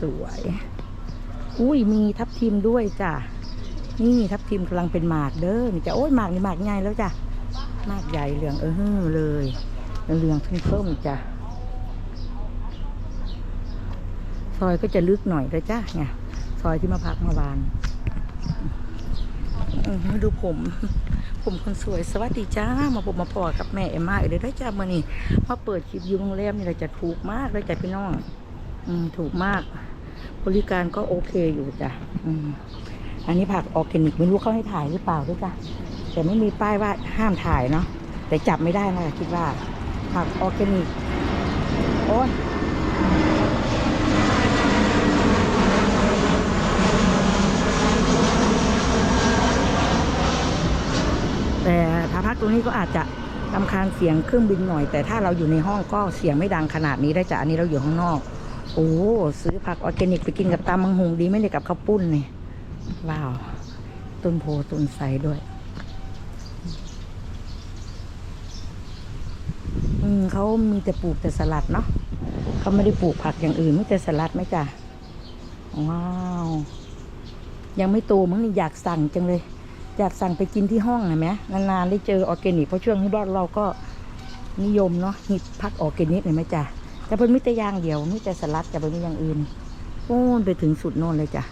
สวย อุ้ยมีทับทิมด้วยจ้ะ นี่ทับทิมกำลังเป็นหมากเด้อนี่จ้ะโอ้ยหมากนี่หมากใหญ่แล้วจ้ะหมากใหญ่เหลืองเออเลยเหลืองๆส้มๆจ้ะซอยก็จะลึกหน่อยเลยจ้ะเนี่ยซอยที่มาพักเมื่อวานดูผม ผมคนสวยสวัสดีจ้า มาผมมาพอกับแม่เอ็มมาอีกเลยได้จ้ามื่อนี้มาเปิดคลิปอยู่โรงแรมนี่เราจะถูกมากเลยจ้ะพี่น้อง อืมถูกมาก บริการก็โอเคอยู่จ้ะอืมอันนี้ผักออร์แกนิกไม่รู้เขาให้ถ่ายหรือเปล่าด้วยจ้ะแต่ไม่มีป้ายว่าห้ามถ่ายเนาะแต่จับไม่ได้นะคิดว่า ผักออร์แกนิกโอ้ยแต่ถ้าพักตรงนี้ก็อาจจะลำคาญเสียงเครื่องบินหน่อย แต่ถ้าเราอยู่ในห้องก็เสียงไม่ดังขนาดนี้ได้จ้ะอันนี้เราอยู่ข้างนอก โอ้ซื้อผักออร์แกนิกไปกินกับตำมังหุงดีไหมเนี่ยกับข้าวปุ้นนี่ว้าว ต้นโพต้นไทรด้วย อืมเขามีแต่ปลูกแต่สลัดเนาะเขาไม่ได้ปลูกผักอย่างอื่นไม่แต่สลัดไหมจ้ะว้าว ยังไม่โตมั้งนี่อยากสั่งจังเลย อยากสั่งไปกินที่ห้องเห็นไหมนานๆได้เจอออร์แกนิกเพราะช่วงนี้บ้านเราก็นิยมเนาะฮิตพักออร์แกนิกเห็นไหมจ้ะ แต่เพิ่นมีแต่ย่างเดียวมีแต่สลัดจะเพิ่นมีอย่างอื่นโอ้นไปถึงสุดโน่นเลยจ้ะ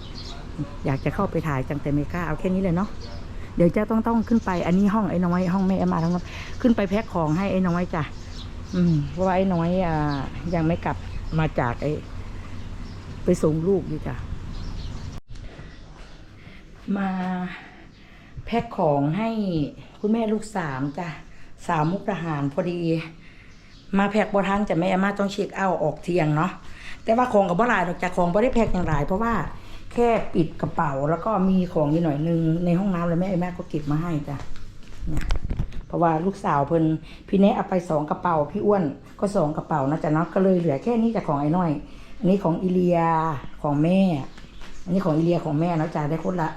อยากจะเข้าไปถ่ายจังแต่ไม่กล้าเอาแค่นี้เลยเนาะเดี๋ยวจะต้องต้องขึ้นไป อันนี้ห้องไอ้น้อยห้องแม่มาทั้งหมดขึ้นไปแพ็คของให้ไอ้น้อยจ้ะอืมเพราะว่าไอ้น้อยอ่ายังไม่กลับมาจากไอ้ไปส่งลูกอยู่จ้ะมาแพ็คของให้คุณแม่ลูกสามจ้ะสาวมุกดาหารพอดี มาแพกบทันจะแม่อามาต้องเช็คเอาออกเที่ยงเนาะแต่ว่าของกับบ่หลายดอกจากของบ่ได้แพกอย่างไรเพราะว่าแค่ปิดกระเป๋าแล้วก็มีของอยู่หน่อยนึงในห้องน้ำแล้วแม่แม่ก็เก็บมาให้จ้ะเนี่ยเพราะว่าลูกสาวเพิ่นพี่เนะเอาไปสองกระเป๋าพี่อ้วนก็สองกระเป๋านะจ๊ะเนาะก็เลยเหลือแค่นี้จากของไอ้น้อย อันนี้ของอิเลียของแม่ อันนี้ของอิเลียของแม่เนาะจ้ะได้คนละ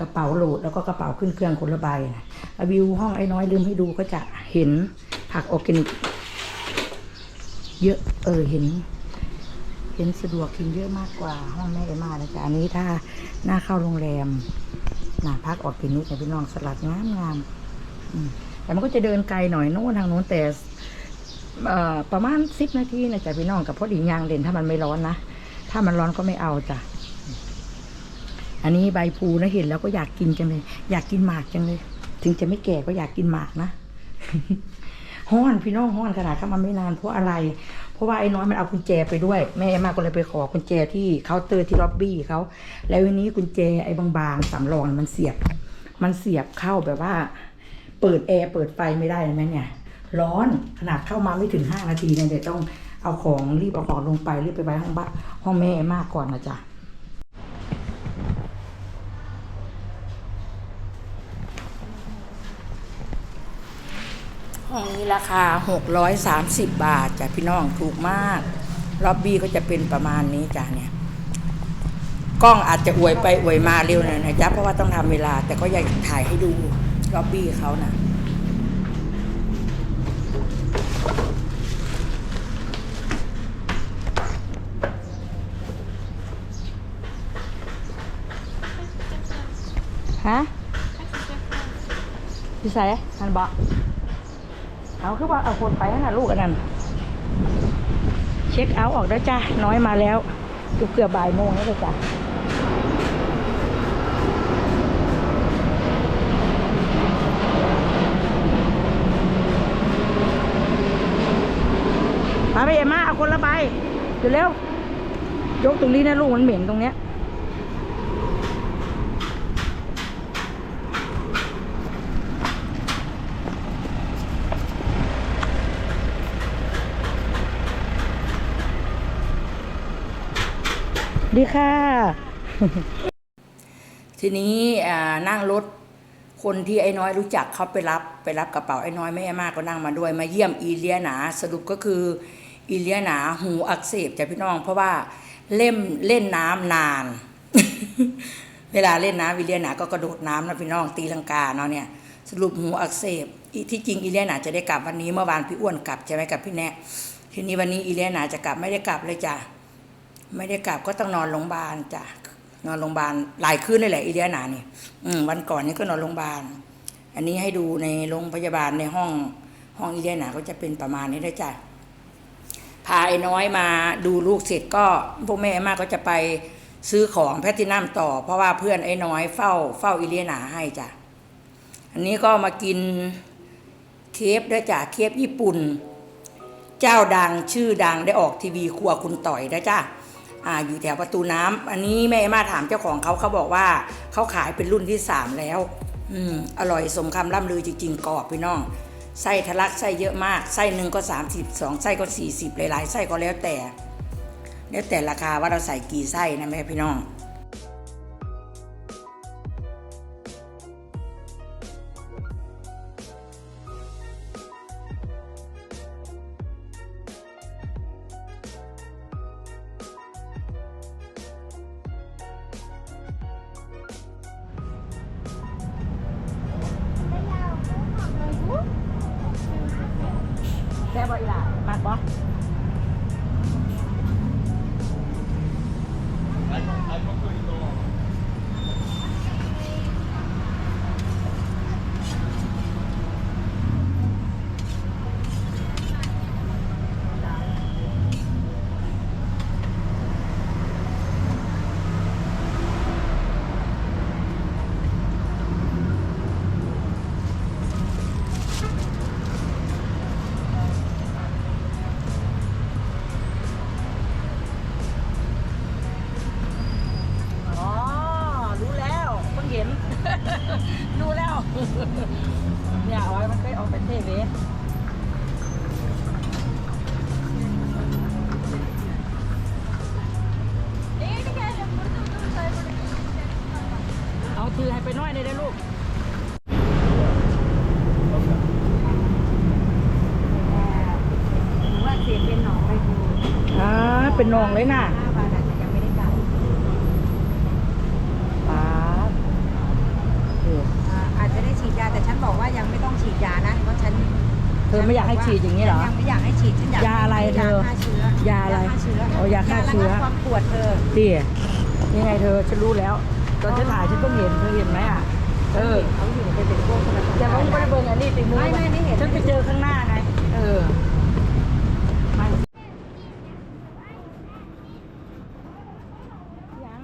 กระเป๋าโหลดแล้วก็กระเป๋าขึ้นเครื่องคนละใบนะวิวห้องไอ้น้อยลืมให้ดูก็จะเห็นผักออร์แกนิก เยอะ เออ เห็น เห็นสะดวกกินเยอะมากกว่าห้องแม่เอมานะจ๊ะอันนี้ถ้าหน้าเข้าโรงแรมหน้าพักออกกินนิดนะพี่น้องสลัดงามงามแต่มันก็จะเดินไกลหน่อยโน้นทางโน้นแต่ประมาณสิบนาทีนะจ๊ะพี่น้องกับพอดียางเด่นถ้ามันไม่ร้อนนะ ถ้ามันร้อนก็ไม่เอาจ้ะอันนี้ใบพูนะเห็นแล้วก็อยากกินจังเลย อยากกินหมากจังเลย ถึงจะไม่แก่ก็อยากกินหมากนะ ห้อนพี่น้องห้อนขนาดเข้ามาไม่นานเพราะอะไร เพราะว่าไอ้น้อยมันเอากุญแจไปด้วย แม่มาก็เลยไปขอกุญแจที่เคาน์เตอร์ที่ล็อบบี้เขาแล้ววันนี้กุญแจไอ้บางๆสำรองมันเสียบ มันเสียบเข้าแบบว่า เปิดแอร์เปิดไฟไม่ได้นะเนี่ย ร้อนขนาดเข้ามาไม่ถึงห้านาทีเนี่ยเดี๋ยวต้องเอาของรีบเอาของลงไปรีบไปไว้ห้องบ้านห้องแม่มากก่อนนะจ๊ะ ห้องนี้ราคา 630 บาทจ้ะพี่น้องถูกมากล็อบบี้ก็จะเป็นประมาณนี้จ้ะเนี่ยกล้องอาจจะอวยไปอวยมาเร็วหน่อยนะจ๊ะเพราะว่าต้องทำเวลา แต่ก็อยากถ่ายให้ดูล็อบบี้เขานะฮะพี่ใส่ทันบอก เอาคือว่าเอาคนไปนะลูกอันนั้น เช็คเอาท์ออกแล้วจ้าน้อยมาแล้วเกือบเกือบบ่ายโมงแล้วจ้ะมาไปเอ็มมาเอาคนละใบเดี๋ยวเร็วยกตรงนี้นะลูกมันเหม็นตรงเนี้ย ดีค่ะ ทีนี้นั่งรถคนที่ไอ้น้อยรู้จักเขาไปรับไปรับกระเป๋าไอ้น้อยไม่มากก็นั่งมาด้วย มาเยี่ยมอีเลียหนา สรุปก็คืออีเลียหนาหูอักเสบจ้ะพี่น้อง เพราะว่าเล่มเล่นน้ำนาน เวลาเล่นน้ำอีเลียหนาก็กระโดดน้ำนะพี่น้องตีลังกาเนาะเนี่ยสรุปหูอักเสบที่จริงอีเลียหนาจะได้กลับวันนี้เมื่อวานพี่อ้วนกลับใช่ไหมกับพี่แนะทีนี้วันนี้อีเลียหนาจะกลับไม่ได้กลับเลยจ้ะ ไม่ได้กลับก็ต้องนอนโรงพยาบาลจ้ะนอนโรงพยาบาลหลายคืนเลยแหละอีเดียนานี่อืมวันก่อนนี่ก็นอนโรงพยาบาล อันนี้ให้ดูในโรงพยาบาลในห้องห้องอีเดียนาก็จะเป็นประมาณนี้ได้จ้ะพาไอ้น้อยมาดูลูกเสร็จก็พวกแม่มากก็จะไปซื้อของแพลตตินัมต่อ เพราะว่าเพื่อนไอ้น้อยเฝ้าเฝ้าอีเดียนาให้จ้ะอันนี้ก็มากินเคฟด้วยจ้ะเคฟญี่ปุ่น เจ้าดังชื่อดังได้ออกทีวีครัวคุณต่อยนะจ้า อ่าอยู่แถวประตูน้ำอันนี้แม่มาถามเจ้าของเขาเขาบอกว่าเขาขายเป็นรุ่นที่สามแล้ว อืมอร่อยสมคำล่ำลือจริงๆกรอบพี่น้องไส้ทะลักไส้เยอะมากไส้หนึ่งก็ 30สองไส้ก็ 40 หลายๆไส้ก็แล้วแต่ แล้วแต่ราคาว่าเราใส่กี่ไส้นะแม่พี่น้อง แค่บ่อีหล่ะมากบ่ เอาถือให้ไปน้อยเลยได้ลูกหรือว่าเสียเป็นหนองไปดูอ่าเป็นนองเลยน่ะห้าบาทอาจจะยังไม่ได้จ่ายป๊าบเอออ่าอาจจะได้ฉีดยาแต่ฉันบอกว่ายังไม่ต้องฉีดยานะเพราะฉันเธอไม่อยากให้ฉีดอย่างนี้เหรอ ฉัยังไม่อยากให้ฉีดฉันอยากยาอะไรเธอ ยาฆ่าเชื้อยาอะไรฆ่าเชื้ออ๋อยาฆ่าเชื้อ ระงับความปวดเธอ เตี้ยยังไงเธอฉันรู้แล้ว ตอนฉันถ่ายฉันเพิ่งเห็นเธอเห็นไหมอะ เออเขาอยู่เป็นเป็นพวกคนละจะไม่ได้เบิ่งอันนี้ติมือไม่ไม่ไม่เห็นฉันไปเจอข้างหน้าไงเออไม่ ยัง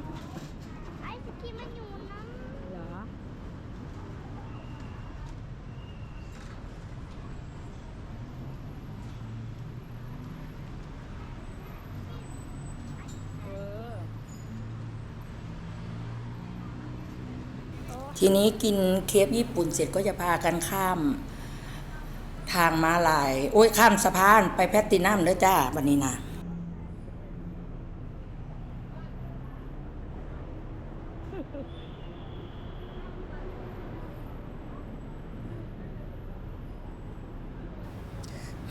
ไอศครีมมันอยู่นะ เหรอ ทีนี้กินเคฟญี่ปุ่นเสร็จก็จะพากันข้าม ทางมาลาย โอ้ยข้ามสะพานไปแพตตินัมแล้วจ้าวันนี้นะ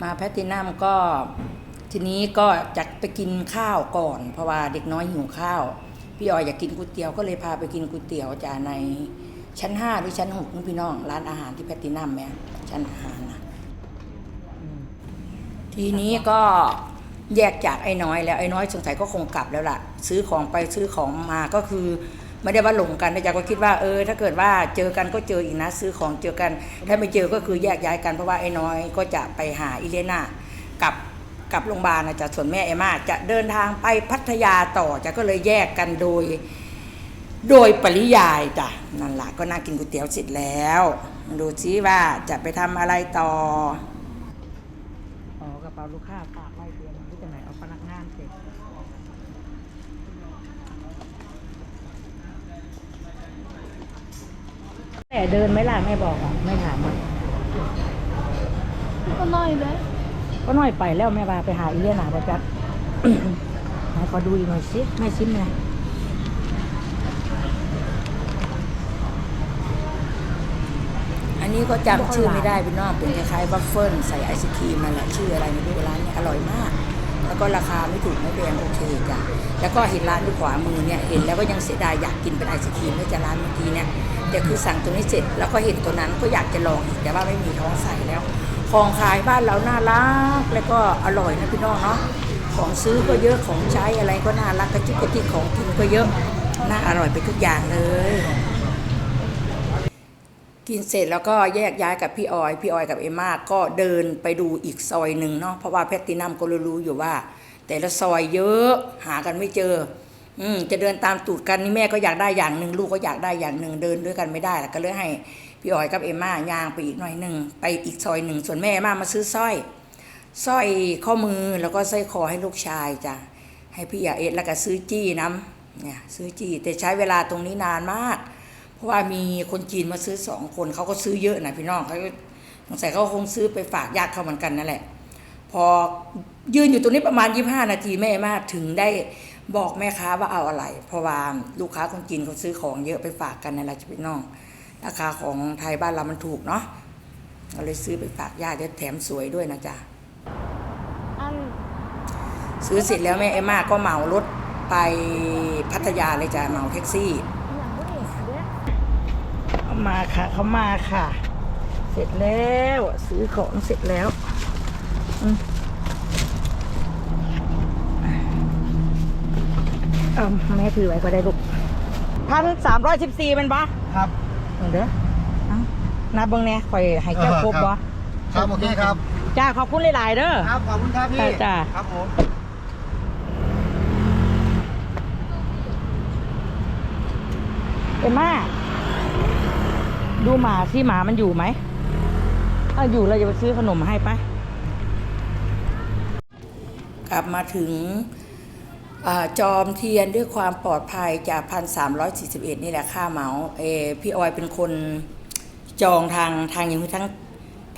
มาแพตตินัมก็ทีนี้ก็จะไปกินข้าวก่อน เพราะว่าเด็กน้อยหิวข้าว พี่ออยอยากกินก๋วยเตี๋ยวก็เลยพาไปกินก๋วยเตี๋ยวจ้าใน ชั้นห้าหรือชั้นหกนี่พี่น้อง ร้านอาหารที่แพตตินัมแม่ชั้นอาหารนะอืมทีนี้ก็แยกจากไอ้น้อยแล้วไอ้น้อยสงสัยก็คงกลับแล้วล่ะ ซื้อของไปซื้อของมาก็คือไม่ได้ว่าหลงกันนะจ๊ะก็คิดว่าเออ ถ้าเกิดว่าเจอกันก็เจออีกนะ ซื้อของเจอกัน ถ้าไม่เจอก็คือแยกย้ายกันเพราะว่าไอ้น้อยก็จะไปหาอิเลน่ากลับกลับโรงพยาบาลนะจ๊ะส่วนแม่เอมมาจะเดินทางไปพัทยาต่อจะก็เลยแยกกันโดย โดยปริยายจ้ะนั่นแหละก็น่ากินก๋วยเตี๋ยวเสร็จแล้ว ดูซิว่าจะไปทำอะไรต่ออ๋อกระเป๋าลูกค้าฝากไว้เตรียมที่จะไหนเอาพนักงานเสร็จแต่เดินไหมล่ะแม่บอกอะไม่ถามอะก็น้อยเลยก็น้อยไปแล้วแม่ว่าไปหาอีเลียนาประจัด ไหนขอดูอีกหน่อยสิแม่ชิมไงอัน นี้ก็จำชื่อไม่ได้พี่น้องเป็นคล้ายๆวัฟเฟิลใส่ไอศครีมนั่นแหละชื่ออะไรไม่รู้ร้านนี้อร่อยมาก แล้วก็ราคาไม่ถูกไม่แพงโอเคจ้ะแล้วก็เห็นร้านที่ขวามือเนี่ยเห็นแล้วก็ยังเสียดายอยากกินเป็นไอศครีมไม่จะร้านเมื่อกี้เนี่ยแต่คือสั่งตัวนี้เสร็จแล้วก็เห็นตัวนั้นก็อยากจะลองอีกแต่ว่าไม่มีท้องใส่แล้วของขายบ้านเราน่ารักแล้วก็อร่อยนะพี่น้องเนาะของซื้อก็เยอะของใช้อะไรก็น่ารักกระจุกกระจิกของกินก็เยอะน่าอร่อยไปทุกอย่างเลย กินเสร็จแล้วก็แยกย้ายกับพี่ออย พี่ออยกับเอมมาก็เดินไปดูอีกซอยหนึ่งเนาะเพราะว่าแพตตินัมก็รู้ๆอยู่ว่า แต่ละซอยเยอะหากันไม่เจอ อืมจะเดินตามตูดกันนี่แม่ก็อยากได้อย่างหนึ่งลูกก็อยากได้อย่างหนึ่งเดินด้วยกันไม่ได้แล้วก็เลยให้พี่ออยกับเอมาย่างไปอีกหน่อยหนึ่งไปอีกซอยหนึ่งส่วนแม่มามาซื้อสร้อยสร้อยข้อมือแล้วก็สร้อยคอให้ลูกชายจ้ะให้พี่ยาเอ็ดแล้วก็ซื้อจี้น้ำเนี่ยซื้อจี้แต่ใช้เวลาตรงนี้นานมาก ราะว่ามีคนจีนมาซื้อสองคนเขาก็ซื้อเยอะนะพี่น้องเขาสงสัยเขาคงซื้อไปฝากญาติเขาเหมือนกันนั่นแหละ พอยืนอยู่ตรงนี้ประมาณ 25 นาทีแม่มาถึงได้บอกแม่ค้าว่าเอาอะไร เพราะว่าลูกค้าคนจีนเขาซื้อของเยอะไปฝากกันนั่นแหละพี่น้อง ราคาของไทยบ้านเรามันถูกเนาะเราเลยซื้อไปฝากญาติแถมสวยด้วยนะจ๊ะซื้อเสร็จแล้วแม่เอมมาก็เหมารถไปพัทยาเลยจ้ะเหมาแท็กซี่ อย่างนี้เด้อ เขา มาค่ะเขามาค่ะ เสร็จแล้วซื้อของเสร็จแล้วอืมเอาแม่ถือไว้ก็ได้ลูกพันสามร้อยสิบสี่มันปะครับเด้อเอานับเบิ่งแน่ข่อยให้เจ้าครบบ่ครับโอเคครับจ้าขอบคุณหลายๆเด้อครับขอบคุณครับพี่จ้าจ้าครับผมเอ็มมา ดูหมาสิหมามันอยู่ไหมถ้าอยู่เราจะไปซื้อขนมให้ปะกลับมาถึงอจอมเทียนด้วยความปลอดภัยจากพันสามร้อยสี่สิบเอ็ดนี่แหละค่าเหมาเอพี่ออยเป็นคนจองทางทางอย่างทั้ง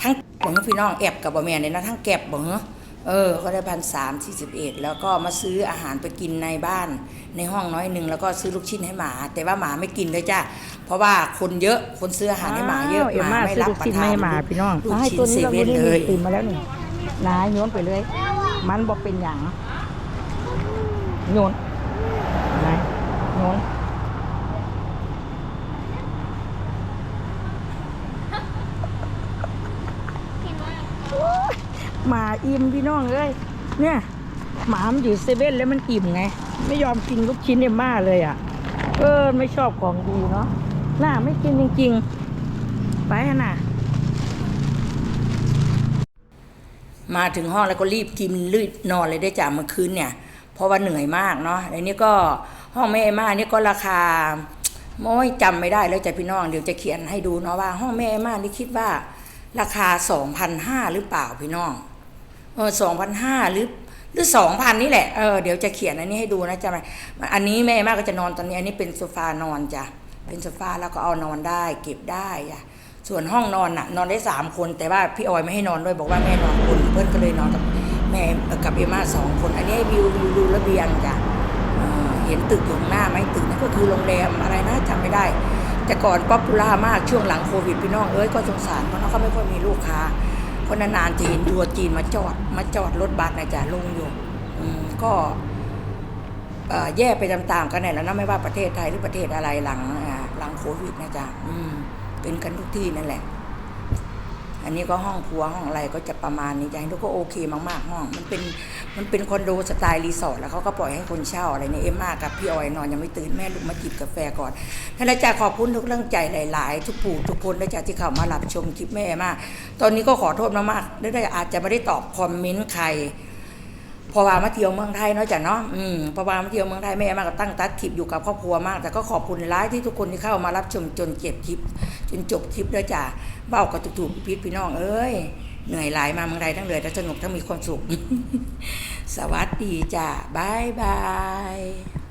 ทั้งบอกพี่น้องแอบกับบะแมนเลยนะทั้งแก็บบอกเหรอ เออก็ได้พันสามสี่สิบเอ็ดแล้วก็มาซื้ออาหารไปกินในบ้านในห้องน้อยหนึ่งแล้วก็ซื้อลูกชิ้นให้หมา แต่ว่าหมาไม่กินเลยจ้าเพราะว่าคนเยอะคนซื้ออาหารให้หมาเยอะเอ็มหมามาไม่ซื้อรับลูกประชิ้นทาไม่นให้หมาพี่น้องลูกให้ชิ้ตัวนเซนี้เราเว่นไม่เลได้ยตื่นมาแล้วนี่นายโยนไปเลย มันบอกเป็นหยังโยนนายโยน หมาอิ่มพี่น้องเอ้ยเนี่ยหมามันอยู่เซเว่นแล้วมันอิ่มไง ไม่ยอมกินลูกชิ้นเอ็มม่าเลยอะ เออไม่ชอบของดีเนาะน่าไม่กินจริงๆ ไปฮะน่ะ มาถึงห้องแล้วก็รีบกินรีบนอนเลยได้จ้ะเมื่อคืนเนี่ย เพราะว่าเหนื่อยมากเนาะแล้วนี่ก็ห้องแม่เอมม่านี่ก็ราคาโม้ยจำไม่ได้แล้วจ้ะพี่น้องเดี๋ยวจะเขียนให้ดูเนาะว่า ห้องแม่เอมม่านี่คิดว่าราคาสองพันห้าหรือเปล่าพี่น้อง เออสองพันห้าหรือหรือสองพันนี่แหละเออเดี๋ยวจะเขียนอันนี้ให้ดูนะจ๊ะอันนี้แม่เอมาก็จะนอนตอนนี้ อันนี้เป็นโซฟานอนจ้ะเป็นโซฟาแล้วก็เอานอนได้เก็บได้จ้ะส่วนห้องนอนน่ะนอนได้สามคนแต่ว่าพี่ออยไม่ให้นอนด้วยบอกว่าแม่นอนคนเพื่อนก็เลยนอนกับแม่กับเอมาสองคน อันนี้วิววิวดูระเบียงจ้ะเห็นตึกอยู่หน้าไหมตึกนั้นก็คือโรงแรมอะไรนะจำไม่ได้ แต่ก่อนป๊อปปูล่ามากช่วงหลังโควิดพี่น้องเอ้ยก็สงสารเพราะน้องเขาไม่ค่อยมีลูกค้า เพราะนานๆจะเห็นทัวร์จีนมาจอด มาจอดรถบัสนะจ๊ะลงอยู่ก็แย่ไปตามๆกันเนี่ยแล้วนะไม่ว่าประเทศไทยหรือประเทศอะไรหลังหลังโควิดนะจ๊ะเป็นกันทุกที่นั่นแหละ อันนี้ก็ห้องครัวห้องอะไรก็จะประมาณนี้จ้ทุกก็โอเคมากๆห้อง มันเป็นมันเป็นคอนโดสไตล์รีสอร์ทแล้วเขาก็ปล่อยให้คนเช่าอะไรเนี่ยเอ็มมากับพี่ออยนอนยังไม่ตื่นแม่ลุกมาจิบกาแฟก่อนท่านอาจารย์ขอบคุณทุกเรื่องใจหลาย ๆ ทุกผู้ทุกคนนะจ๊ะที่เข้ามารับชมคลิปแม่มาก ตอนนี้ก็ขอโทษมากๆได้ๆอาจจะไม่ได้ตอบคอมเมนต์ใคร พอวามาเที่ยวเมืองไทยเนาะจ้ะเนาะอืมพอวามาเที่ยวเมืองไทยแม่มาก็ตั้งตัดคลิปอยู่กับครอบครัวมาก แต่ก็ขอบคุณหลายที่ทุกคนที่เข้ามารับชมจนเก็บคลิป จนจบคลิปด้วยจ้ะเบ้ากับถูกๆพี่พี่น้องเอ้ยเหนื่อยหลายมาเมืองไทยทั้งเลยทั้งสนุกทั้งมีความสุข สวัสดีจ้ะบายบาย